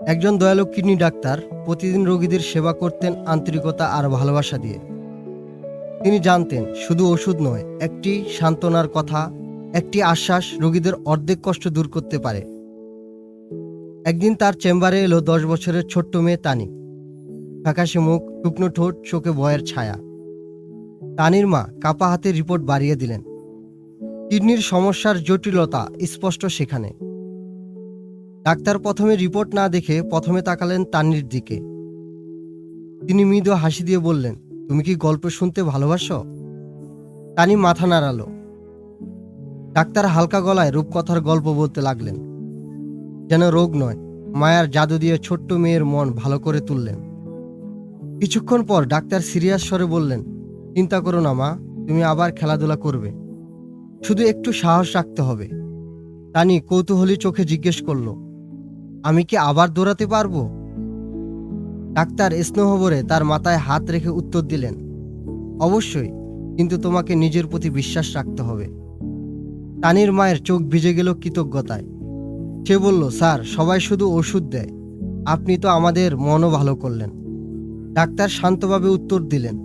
একজন দয়ালু kidney doctor প্রতিদিন রোগীদের সেবা করতেন আন্তরিকতা আর ভালোবাসা দিয়ে। তিনি জানতেন, শুধু ওষুধ নয়, একটি সান্ত্বনার কথা, একটি আশ্বাস রোগীদের অর্ধেক কষ্ট দূর করতে পারে। একদিন তার চেম্বারে এলো দশ বছরের ছোট্ট মেয়ে তানি। ফ্যাকাশে মুখ, শুকনো ঠোঁট, চোখে ভয়ের ছায়া। তানির মা কাপা হাতে রিপোর্ট বাড়িয়ে দিলেন। কিডনির সমস্যার জটিলতা স্পষ্ট সেখানে। ডাক্তার প্রথমে রিপোর্ট না দেখে প্রথমে তাকালেন তানির দিকে। তিনি মৃদু হাসি দিয়ে বললেন, তুমি কি গল্প শুনতে ভালোবাসো? তানি মাথা নাড়ালো। ডাক্তার হালকা গলায় রূপকথার গল্প বলতে লাগলেন, যেন রোগ নয়, মায়ার জাদু দিয়ে ছোট্ট মেয়ের মন ভালো করে তুললেন। কিছুক্ষণ পর ডাক্তার সিরিয়াস স্বরে বললেন, চিন্তা করো না মা, তুমি আবার খেলাধুলা করবে। শুধু একটু সাহস রাখতে হবে। তানি কৌতূহলী চোখে জিজ্ঞেস করল আমি কি আবার দৌড়াতে পারব? ডাক্তার স্নেহভরে তার মাথায় হাত রেখে উত্তর দিলেন, অবশ্যই, কিন্তু তোমাকে নিজের প্রতি বিশ্বাস রাখতে হবে। তানির মায়ের চোখ ভিজে গেল কৃতজ্ঞতায়। সে বলল, স্যার, সবাই শুধু ওষুধ দেয়, আপনি তো আমাদের মনও ভালো করলেন। ডাক্তার শান্তভাবে উত্তর দিলেন,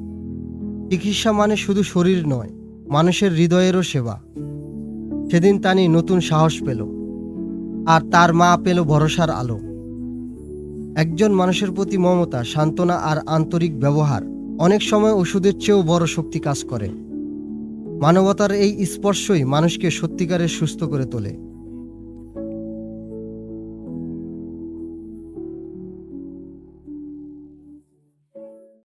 চিকিৎসা মানে শুধু শরীর নয়, মানুষের হৃদয়েরও সেবা। সেদিন তানি নতুন সাহস পেল। আর তার মা পেল ভরসার আলো। একজন মানুষের প্রতি মমতা, সান্ত্বনা আর আন্তরিক ব্যবহার অনেক সময় ওষুধের চেয়েও বড় শক্তি কাজ করে। মানবতার এই স্পর্শই মানুষকে সত্যিকারের সুস্থ করে তোলে।